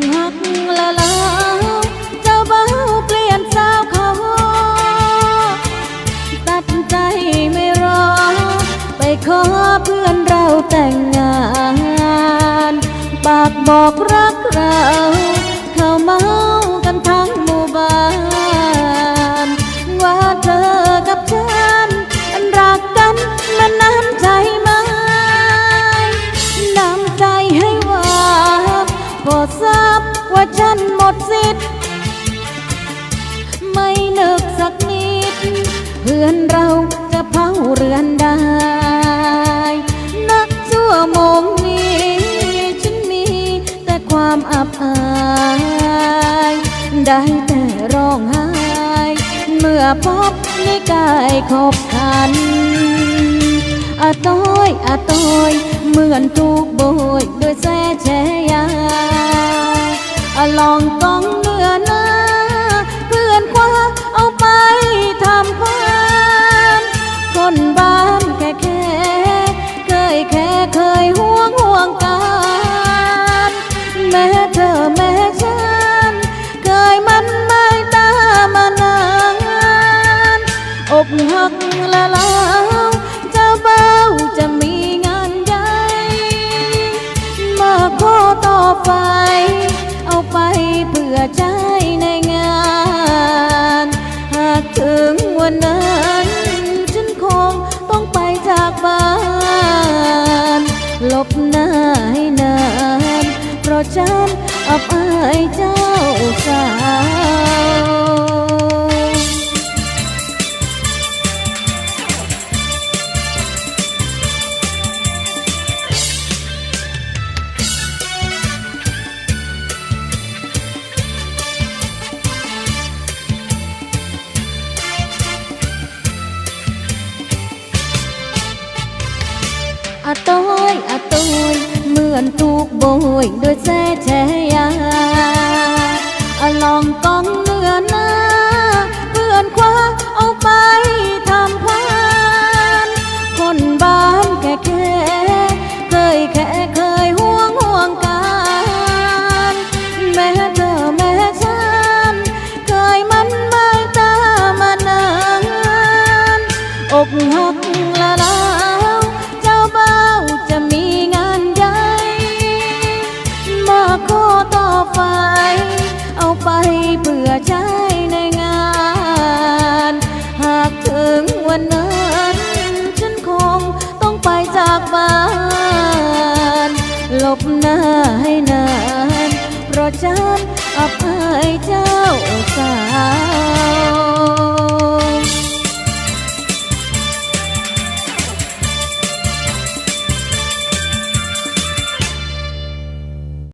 หักละลาจ้เปลี่ยนสาวเขาตัดใจไม่รอ ไปขอเพื่อนเราแต่งงาน ปากบอกรักเรา เข้ามา ว่าฉันหมดสิทธิ์ ไม่นึกสักนิด เพื่อนเราจะเผาเรือนได้ นักชั่วโมงนี้ ฉันมีแต่ความอับอาย ได้แต่ร้องไห้ เมื่อพบในกายขบขันอาต้อยอาต้อย เหมือนถูกโบยด้วยแสแชยา อะ បានលបណាយណានប្រច័នអបអើយចៅសា อาต้อยอาต้อยเหมือนถูกโบยโดยแสแชยาอะลองกองเนื้อหน้าเพื่อนคว้าเอาไปทำพาน คนบ้านแค่แค่เคยแค่เคยห่วงห่วงกัน แม้เธอแม้ฉันเคยมันไม่ตามานานอกหักาให้นาน เพราะฉันอับอายเจ้าสาว